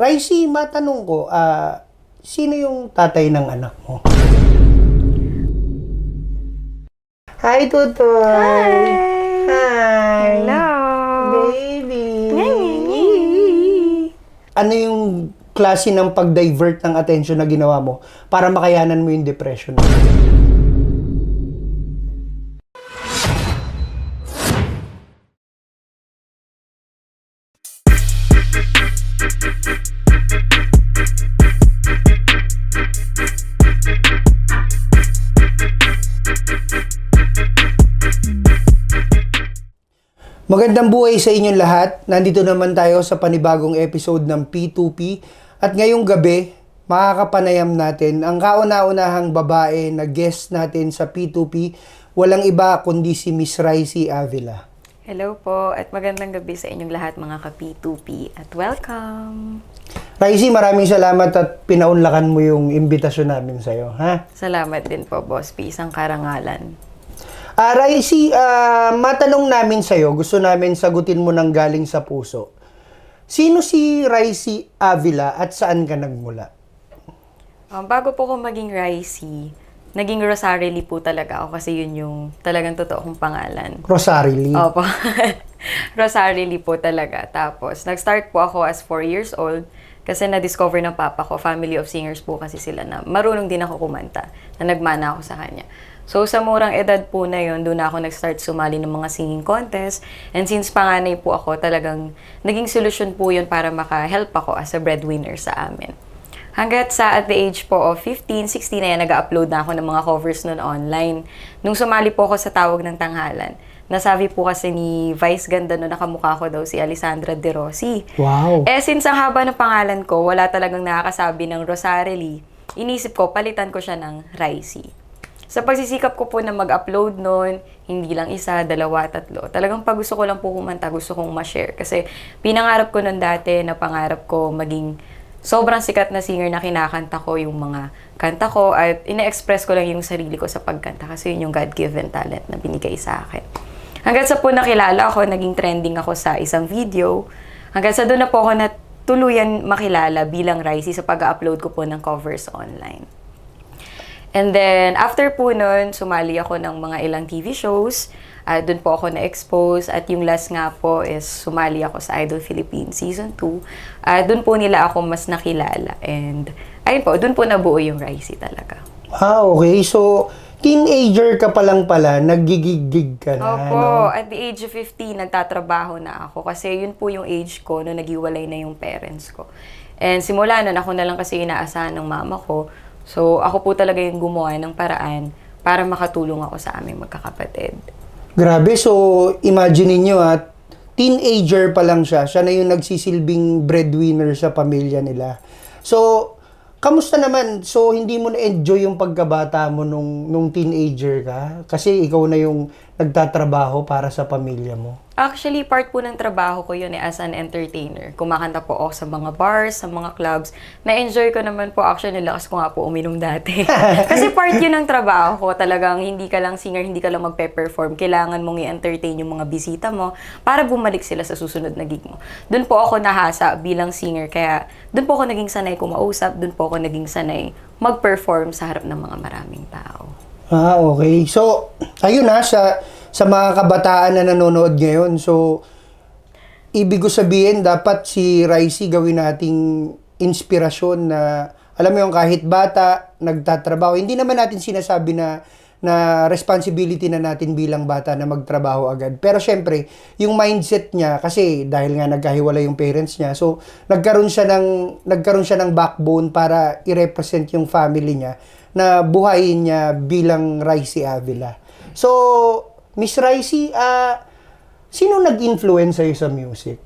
Raisi, matanong ko, ah, sino yung tatay ng anak mo? Hi, Tutoy! Hi! Hello! Baby! Ano yung klase ng pag-divert ng attention na ginawa mo para makayanan mo yung depression mo? Magandang buhay sa inyong lahat. Nandito naman tayo sa panibagong episode ng P2P. At ngayong gabi, makakapanayam natin ang kauna-unahang babae na guest natin sa P2P. Walang iba kundi si Miss Raisi Avila. Hello po at magandang gabi sa inyong lahat mga ka-P2P at welcome! Raisi, maraming salamat at pinaunlakan mo yung imbitasyon namin sa'yo. Ha? Salamat din po, Boss P. Isang karangalan. Ah, Raisi, ah, matanong namin sa'yo, gusto namin sagutin mo ng galing sa puso. Sino si Raisi Avila at saan ka nagmula? Um, bago po ko maging Ricey, naging Rosarily po talaga ako kasi yun yung talagang totoo kong pangalan. Rosarie Lee. Opo. Rosarily po talaga. Tapos, nag-start po ako as 4 years old kasi na-discover ng papa ko, family of singers po kasi sila na marunong din ako kumanta, na nagmana ako sa kanya. So, sa murang edad po na yon doon ako nag-start sumali ng mga singing contest. And since panganay po ako, talagang naging solusyon po yun para maka-help ako as a breadwinner sa amin. Hanggat sa at the age po of 15, 16 na yan, nag-upload na ako ng mga covers nun online. Nung sumali po ako sa Tawag ng Tanghalan, nasabi po kasi ni Vice Ganda no nakamukha ko daw si Alessandra De Rossi. Wow. Eh, since ang haba ng pangalan ko, wala talagang nakakasabi ng Rosarely, inisip ko, palitan ko siya ng Ricey. Sa pagsisikap ko po na mag-upload noon, hindi lang isa, dalawa, tatlo. Talagang pag gusto ko lang po kumanta, gusto kong ma-share. Kasi pinangarap ko noon dati na pangarap ko maging sobrang sikat na singer na kinakanta ko yung mga kanta ko at ina-express ko lang yung sarili ko sa pagkanta kasi yun yung God-given talent na binigay sa akin. Hanggang sa po nakilala ako, naging trending ako sa isang video. Hanggang sa doon na po ako na tuluyan makilala bilang Ricey sa pag-upload ko po ng covers online. And then, after po nun, sumali ako ng mga ilang TV shows. Uh, doon po ako na-expose. At yung last nga po is sumali ako sa Idol Philippines Season 2. Uh, doon po nila ako mas nakilala. And, ayun po, doon po nabuo yung Ricey talaga. Ah, okay. So, teenager ka pa lang pala, nagigigig ka na. Opo, no? at the age of 15, nagtatrabaho na ako. Kasi yun po yung age ko nung nagiwalay na yung parents ko. And simula nun, ako na lang kasi inaasahan ng mama ko. So, ako po talaga yung gumawa ng paraan para makatulong ako sa aming magkakapatid. Grabe. So, imagine niyo at teenager pa lang siya. Siya na yung nagsisilbing breadwinner sa pamilya nila. So, kamusta naman? So, hindi mo na-enjoy yung pagkabata mo nung, nung teenager ka? Kasi ikaw na yung nagtatrabaho para sa pamilya mo. Actually, part po ng trabaho ko yun eh, as an entertainer. Kumakanta po ako sa mga bars, sa mga clubs. Na-enjoy ko naman po actually lakas ko nga po uminom dati. Kasi part yun ng trabaho ko. Talagang hindi ka lang singer, hindi ka lang magpe-perform. Kailangan mong i-entertain yung mga bisita mo para bumalik sila sa susunod na gig mo. Doon po ako nahasa bilang singer. Kaya doon po ako naging sanay kumausap. Doon po ako naging sanay mag-perform sa harap ng mga maraming tao. Ah, okay. So, ayun na, sa, sa mga kabataan na nanonood ngayon, so, ibig ko sabihin, dapat si Ricey gawin nating inspirasyon na, alam mo yung kahit bata, nagtatrabaho. Hindi naman natin sinasabi na na responsibility na natin bilang bata na magtrabaho agad. Pero syempre, yung mindset niya kasi dahil nga nagkahiwalay yung parents niya, so nagkaroon siya ng nagkaroon siya ng backbone para i-represent yung family niya na buhayin niya bilang Ricey Avila. So, Miss Ricey, ah sino nag-influence sa'yo sa music?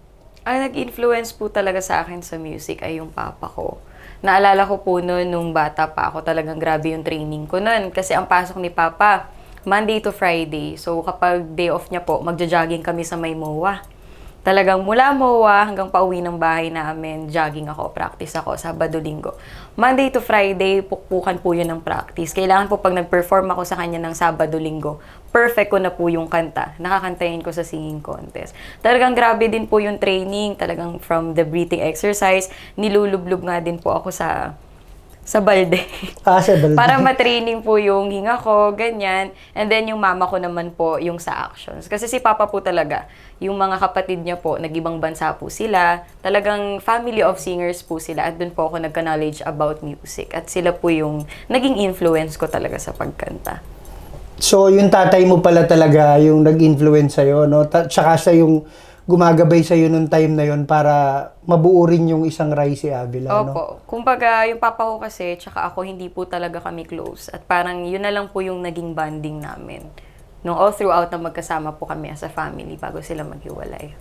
Ang nag-influence po talaga sa akin sa music ay yung papa ko. Naalala ko po noon, nung bata pa ako, talagang grabe yung training ko noon. Kasi ang pasok ni papa, Monday to Friday. So kapag day off niya po, magja-jogging kami sa may MOA. Talagang mula MOA hanggang pauwi ng bahay namin, jogging ako, practice ako, Sabado, Linggo. Monday to Friday, pukpukan po yun ng practice. Kailangan po pag nag-perform ako sa kanya ng Sabado, Linggo, perfect ko na po yung kanta. Nakakantayin ko sa singing contest. Talagang grabe din po yung training, talagang from the breathing exercise, nilulublog nga din po ako sa sa balde. Ah, sa balde. Para matraining po yung hinga ko, ganyan. And then yung mama ko naman po yung sa actions. Kasi si Papa po talaga, yung mga kapatid niya po, nag-ibang bansa po sila. Talagang family of singers po sila. At doon po ako nagka-knowledge about music. At sila po yung naging influence ko talaga sa pagkanta. So, yung tatay mo pala talaga yung nag-influence sa'yo, no? Ta- tsaka siya yung gumagabay sa'yo nung time na yon para mabuo rin yung isang Raisi Avila, no? Opo. Kumbaga, yung papa ko kasi, tsaka ako, hindi po talaga kami close. At parang yun na lang po yung naging bonding namin. Nung all throughout na magkasama po kami as a family bago sila maghiwalay.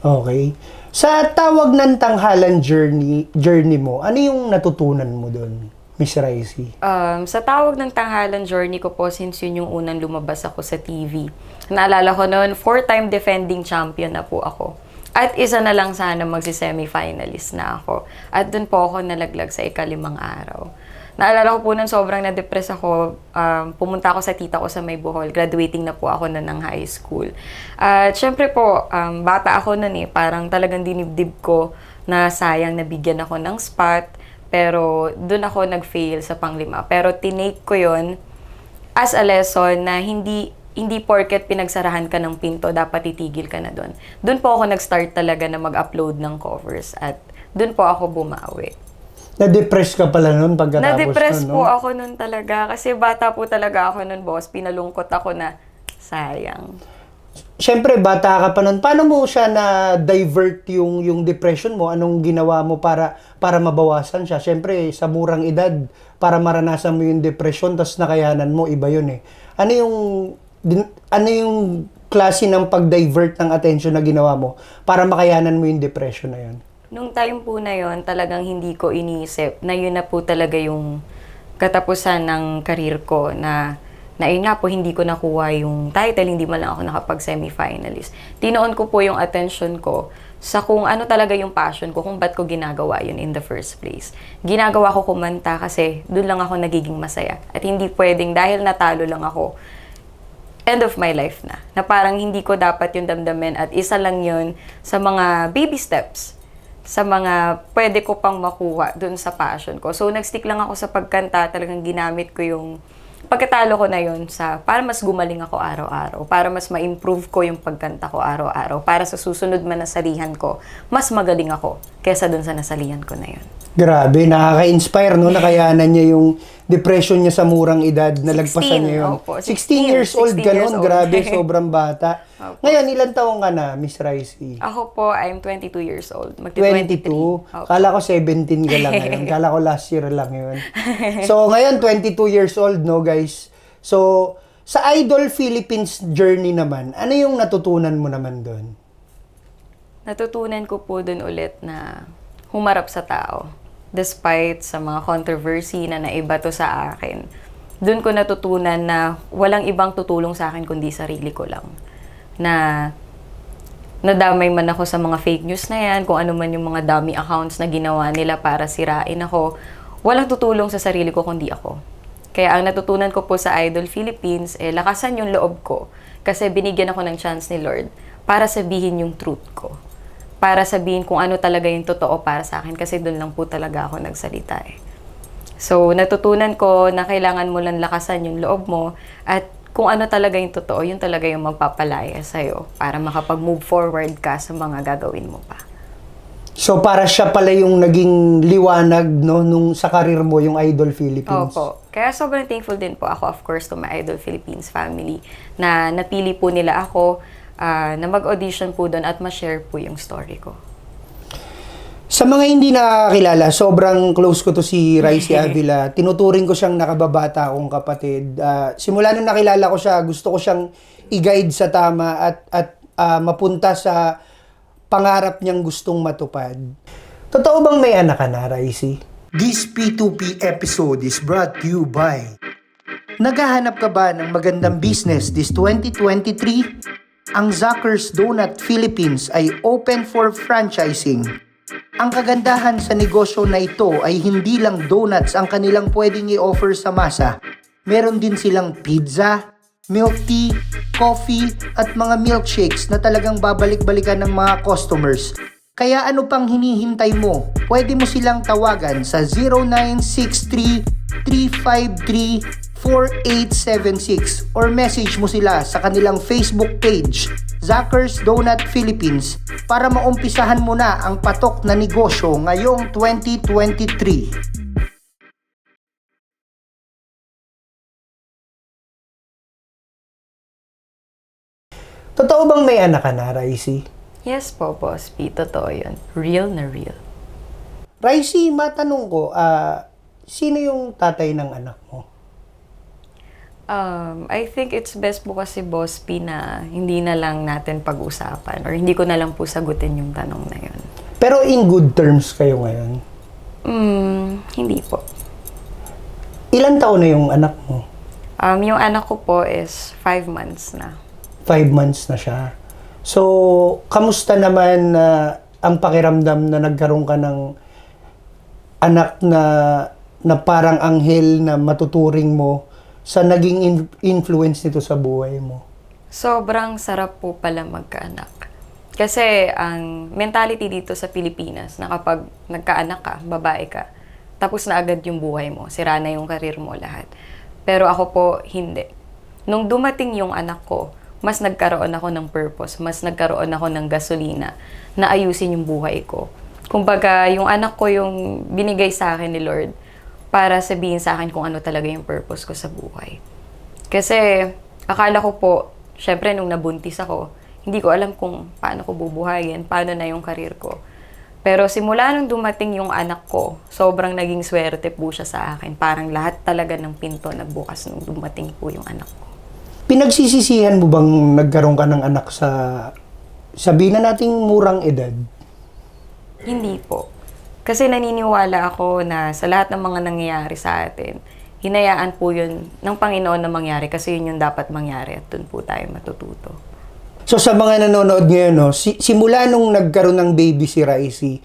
Okay. Sa tawag ng tanghalan journey, journey mo, ano yung natutunan mo doon, Miss Raisi? Um, sa tawag ng tanghalan journey ko po, since yun yung unang lumabas ako sa TV, naalala ko noon, four-time defending champion na po ako. At isa na lang sana magsi-semifinalist na ako. At dun po ako nalaglag sa ikalimang araw. Naalala ko po nun, sobrang na-depress ako. Um, pumunta ako sa tita ko sa may Bohol. Graduating na po ako na ng high school. At syempre po, um, bata ako nun eh. Parang talagang dinibdib ko na sayang nabigyan ako ng spot. Pero doon ako nag-fail sa panglima. Pero tinake ko yon as a lesson na hindi hindi porket pinagsarahan ka ng pinto, dapat titigil ka na doon. Doon po ako nag-start talaga na mag-upload ng covers at doon po ako bumawi. Na-depress ka pala noon pagkatapos Na-depress nun, no? po ako noon talaga kasi bata po talaga ako noon, boss. Pinalungkot ako na sayang. Siyempre, bata ka pa noon. Paano mo siya na-divert yung, yung depression mo? Anong ginawa mo para para mabawasan siya? Siyempre, sa murang edad, para maranasan mo yung depression, tapos nakayanan mo, iba yun eh. Ano yung, din- ano yung klase ng pag-divert ng attention na ginawa mo para makayanan mo yung depression na yun? Nung time po na yon talagang hindi ko iniisip na yun na po talaga yung katapusan ng karir ko na na yun nga po, hindi ko nakuha yung title, hindi man lang ako nakapag-semifinalist. Tinoon ko po yung attention ko sa kung ano talaga yung passion ko, kung ba't ko ginagawa yun in the first place. Ginagawa ko kumanta kasi doon lang ako nagiging masaya. At hindi pwedeng, dahil natalo lang ako, end of my life na. Na parang hindi ko dapat yung damdamin at isa lang yun sa mga baby steps sa mga pwede ko pang makuha dun sa passion ko. So, nag-stick lang ako sa pagkanta. Talagang ginamit ko yung pagkatalo ko na yun sa para mas gumaling ako araw-araw. Para mas ma-improve ko yung pagkanta ko araw-araw. Para sa susunod man nasalihan ko, mas magaling ako kesa dun sa nasalihan ko na yun. Grabe, nakaka-inspire, no? Nakayanan niya yung depression niya sa murang edad, nalagpasan 16, niya yun. opo, 16, years old 16 ka years nun, old. grabe, sobrang bata. Opo. Ngayon, ilang taong ka na, Miss Ricey? Ako po, I'm 22 years old. Magti 22. 23. Opo. Kala ko 17 ka lang ngayon. Kala ko last year lang yun. So, ngayon, 22 years old, no, guys? So, sa Idol Philippines journey naman, ano yung natutunan mo naman doon? natutunan ko po dun ulit na humarap sa tao. Despite sa mga controversy na naiba to sa akin, dun ko natutunan na walang ibang tutulong sa akin kundi sarili ko lang. Na nadamay man ako sa mga fake news na yan, kung ano man yung mga dummy accounts na ginawa nila para sirain ako, walang tutulong sa sarili ko kundi ako. Kaya ang natutunan ko po sa Idol Philippines, eh, lakasan yung loob ko. Kasi binigyan ako ng chance ni Lord para sabihin yung truth ko. Para sabihin kung ano talaga yung totoo para sa akin. Kasi doon lang po talaga ako nagsalita eh. So, natutunan ko na kailangan mo lang lakasan yung loob mo at kung ano talaga yung totoo, yun talaga yung magpapalaya sa'yo para makapag-move forward ka sa mga gagawin mo pa. So, para siya pala yung naging liwanag, no, nung sa karir mo, yung Idol Philippines. Opo. Kaya sobrang thankful din po ako, of course, to my Idol Philippines family na napili po nila ako ah, na mag-audition po doon at ma-share po yung story ko. Sa mga hindi nakakilala, sobrang close ko to si Raisi Avila. Tinuturing ko siyang nakababata akong kapatid. Ah, simula nung nakilala ko siya, gusto ko siyang i-guide sa tama at at ah, mapunta sa pangarap niyang gustong matupad. Totoo bang may anak ka na, Raisi? This P2P episode is brought to you by Naghahanap ka ba ng magandang business this 2023? Ang Zucker's Donut Philippines ay open for franchising. Ang kagandahan sa negosyo na ito ay hindi lang donuts ang kanilang pwedeng i-offer sa masa. Meron din silang pizza, milk tea, coffee, at mga milkshakes na talagang babalik-balikan ng mga customers. Kaya ano pang hinihintay mo? Pwede mo silang tawagan sa 0963-353-4876 or message mo sila sa kanilang Facebook page, Zucker's Donut Philippines, para maumpisahan mo na ang patok na negosyo ngayong 2023. Totoo bang may anak ka na, Raisi? Yes po, Boss P. Totoo yun. Real na real. Raisi, matanong ko, ah, sino yung tatay ng anak mo? Um, I think it's best po kasi, Boss P, na hindi na lang natin pag-usapan or hindi ko na lang po sagutin yung tanong na yun. Pero in good terms kayo ngayon. Hmm, hindi po. Ilan taon na yung anak mo? Um, yung anak ko po is five months na. Five months na siya. So, kamusta naman na ang pakiramdam na nagkaroon ka ng anak na na parang anghel na matuturing mo sa naging in- influence nito sa buhay mo? Sobrang sarap po pala magkaanak. Kasi ang mentality dito sa Pilipinas na kapag nagkaanak ka, babae ka, tapos na agad yung buhay mo, sira na yung karir mo lahat. Pero ako po, hindi. Nung dumating yung anak ko, mas nagkaroon ako ng purpose, mas nagkaroon ako ng gasolina na ayusin yung buhay ko. Kumbaga, yung anak ko yung binigay sa akin ni Lord para sabihin sa akin kung ano talaga yung purpose ko sa buhay. Kasi akala ko po, syempre nung nabuntis ako, hindi ko alam kung paano ko bubuhayin, paano na yung karir ko. Pero simula nung dumating yung anak ko, sobrang naging swerte po siya sa akin. Parang lahat talaga ng pinto nagbukas nung dumating po yung anak ko. Pinagsisisihan mo bang nagkaroon ka ng anak sa sabihin na nating murang edad? Hindi po. Kasi naniniwala ako na sa lahat ng mga nangyayari sa atin, hinayaan po yun ng Panginoon na mangyari kasi yun yung dapat mangyari at dun po tayo matututo. So sa mga nanonood ngayon, no, si, simula nung nagkaroon ng baby si Raisi,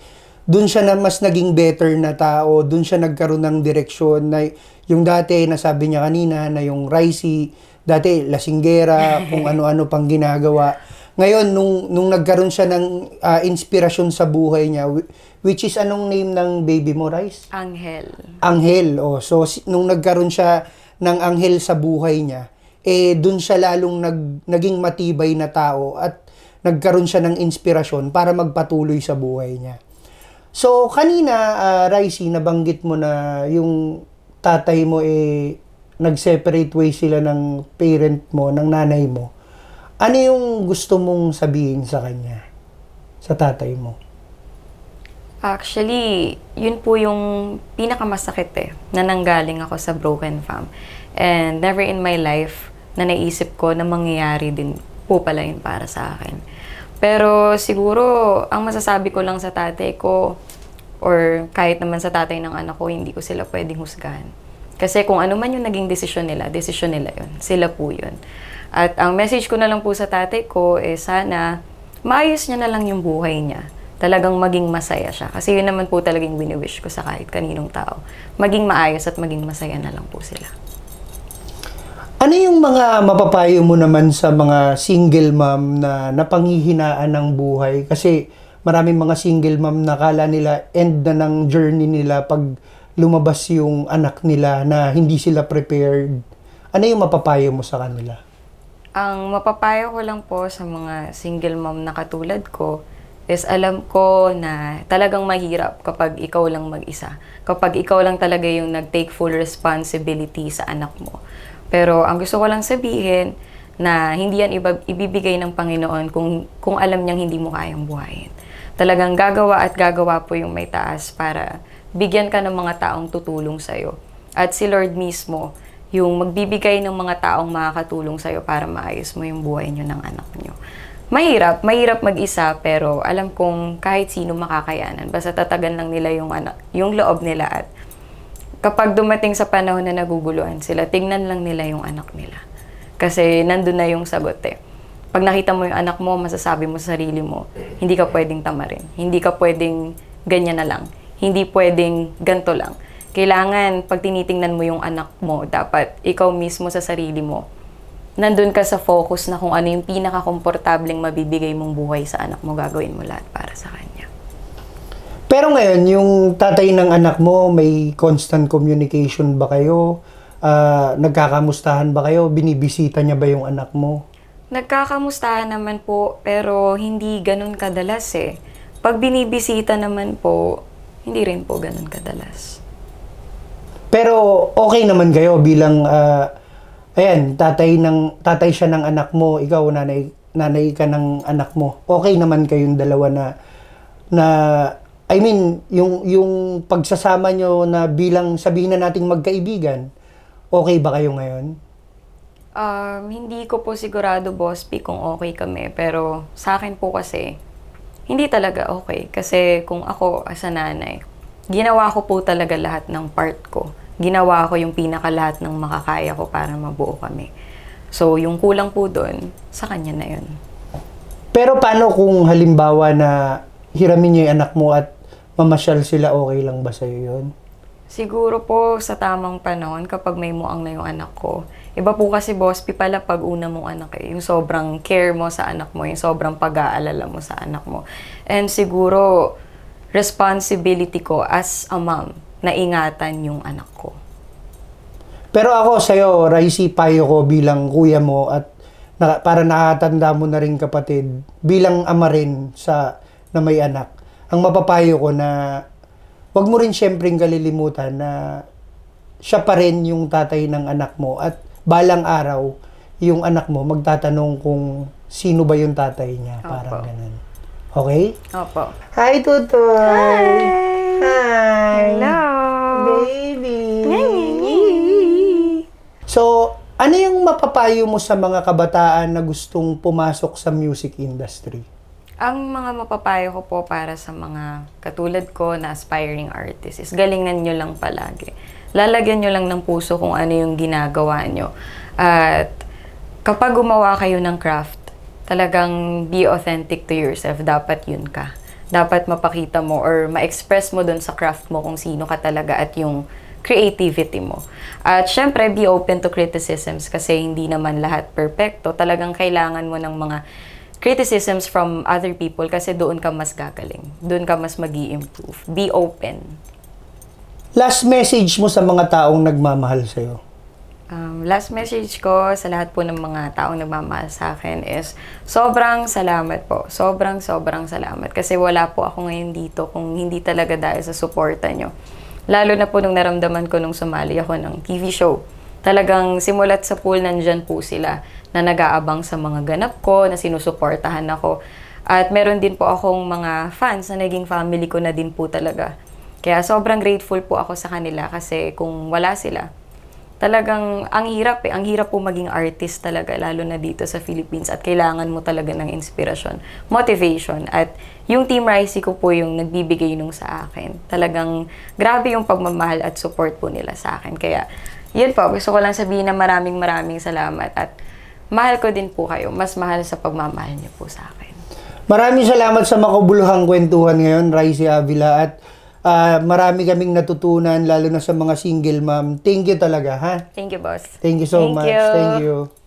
dun siya na mas naging better na tao, dun siya nagkaroon ng direksyon na yung dati nasabi niya kanina na yung Raisi, dati lasinggera, kung ano-ano pang ginagawa. Ngayon, nung, nung nagkaroon siya ng ah, inspirasyon sa buhay niya, whi- which is anong name ng baby mo, Rice? Anghel. anghel. Oh. So, nung nagkaroon siya ng anghel sa buhay niya, eh, dun siya lalong nag, naging matibay na tao at nagkaroon siya ng inspirasyon para magpatuloy sa buhay niya. So, kanina, uh, Raisi, nabanggit mo na yung tatay mo eh, nag-separate way sila ng parent mo, ng nanay mo. Ano yung gusto mong sabihin sa kanya? Sa tatay mo? Actually, yun po yung pinakamasakit eh, na nanggaling ako sa broken fam. And never in my life na naisip ko na mangyayari din po pala yun para sa akin. Pero siguro, ang masasabi ko lang sa tatay ko, or kahit naman sa tatay ng anak ko, hindi ko sila pwedeng husgahan. Kasi kung ano man yung naging desisyon nila, desisyon nila yun. Sila po yun. At ang message ko na lang po sa tatay ko is sana maayos niya na lang yung buhay niya. Talagang maging masaya siya. Kasi yun naman po talagang wini-wish ko sa kahit kaninong tao. Maging maayos at maging masaya na lang po sila. Ano yung mga mapapayo mo naman sa mga single mom na napanghihinaan ng buhay? Kasi maraming mga single mom na kala nila end na ng journey nila pag lumabas yung anak nila na hindi sila prepared. Ano yung mapapayo mo sa kanila? Ang mapapayo ko lang po sa mga single mom na katulad ko is alam ko na talagang mahirap kapag ikaw lang mag-isa. Kapag ikaw lang talaga yung nag-take full responsibility sa anak mo. Pero ang gusto ko lang sabihin na hindi yan iba, ibibigay ng Panginoon kung, kung alam niyang hindi mo kayang buhayin. Talagang gagawa at gagawa po yung may taas para bigyan ka ng mga taong tutulong sa'yo. At si Lord mismo, yung magbibigay ng mga taong makakatulong sa'yo para maayos mo yung buhay nyo ng anak nyo. Mahirap, mahirap mag-isa pero alam kong kahit sino makakayanan. Basta tatagan lang nila yung, anak, yung loob nila at kapag dumating sa panahon na naguguluhan sila, tingnan lang nila yung anak nila. Kasi nandun na yung sagot eh. pag nakita mo yung anak mo, masasabi mo sa sarili mo, hindi ka pwedeng tamarin. Hindi ka pwedeng ganyan na lang. Hindi pwedeng ganto lang. Kailangan, pag tinitingnan mo yung anak mo, dapat ikaw mismo sa sarili mo, nandun ka sa focus na kung ano yung pinaka-komportableng mabibigay mong buhay sa anak mo, gagawin mo lahat para sa kanya. Pero ngayon, yung tatay ng anak mo, may constant communication ba kayo? Ah, nagkakamustahan ba kayo? Binibisita niya ba yung anak mo? Nagkakamustahan naman po, pero hindi ganun kadalas eh. Pag binibisita naman po, hindi rin po ganun kadalas. Pero okay naman kayo bilang ah, ayan, tatay ng tatay siya ng anak mo, ikaw nanay nanay ka ng anak mo. Okay naman kayong dalawa na na I mean, yung yung pagsasama nyo na bilang sabihin na nating magkaibigan, okay ba kayo ngayon? Um, hindi ko po sigurado, Boss P, kung okay kami. Pero sa akin po kasi, hindi talaga okay. Kasi kung ako as a nanay, ginawa ko po talaga lahat ng part ko. Ginawa ko yung pinakalahat ng makakaya ko para mabuo kami. So, yung kulang po doon, sa kanya na yun. Pero paano kung halimbawa na hiramin niyo yung anak mo at mamasyal sila, okay lang ba sa'yo yun? Siguro po sa tamang panahon kapag may muang na yung anak ko. Iba po kasi boss, Pi, pala pag una mong anak eh, yung sobrang care mo sa anak mo, yung sobrang pag-aalala mo sa anak mo. And siguro responsibility ko as a mom na ingatan yung anak ko. Pero ako sa'yo, Raisi, payo ko bilang kuya mo at na, para nakatanda mo na rin kapatid, bilang ama rin sa, na may anak, ang mapapayo ko na wag mo rin syempreng kalilimutan na siya pa rin yung tatay ng anak mo at balang araw, yung anak mo magtatanong kung sino ba yung tatay niya. Parang Opo. ganun. Okay? Opo. Hi, Tutoy! Hi! Hello! Baby! So, ano yung mapapayo mo sa mga kabataan na gustong pumasok sa music industry? Ang mga mapapayo ko po para sa mga katulad ko na aspiring artist is galingan nyo lang palagi. Lalagyan nyo lang ng puso kung ano yung ginagawa nyo. At kapag gumawa kayo ng craft, talagang be authentic to yourself. Dapat yun ka. Dapat mapakita mo or ma-express mo dun sa craft mo kung sino ka talaga at yung creativity mo. At syempre, be open to criticisms kasi hindi naman lahat perfecto. Talagang kailangan mo ng mga criticisms from other people kasi doon ka mas gagaling. Doon ka mas mag improve Be open. Last message mo sa mga taong nagmamahal sa'yo. Um, last message ko sa lahat po ng mga taong nagmamahal sa akin is sobrang salamat po. Sobrang, sobrang salamat. Kasi wala po ako ngayon dito kung hindi talaga dahil sa suporta nyo. Lalo na po nung naramdaman ko nung sumali ako ng TV show. Talagang simulat sa pool, nandyan po sila na nag-aabang sa mga ganap ko, na sinusuportahan ako. At meron din po akong mga fans na naging family ko na din po talaga. Kaya sobrang grateful po ako sa kanila kasi kung wala sila, talagang ang hirap eh. Ang hirap po maging artist talaga, lalo na dito sa Philippines. At kailangan mo talaga ng inspirasyon, motivation. At yung Team Ricey ko po yung nagbibigay nung sa akin. Talagang grabe yung pagmamahal at support po nila sa akin. Kaya yun po, gusto ko lang sabihin na maraming maraming salamat. At mahal ko din po kayo. Mas mahal sa pagmamahal niyo po sa akin. Maraming salamat sa makabuluhang kwentuhan ngayon, Raisi Avila. At ah, marami kaming natutunan, lalo na sa mga single mom. Thank you talaga, ha? Thank you, boss. Thank you so Thank much. you. Thank you.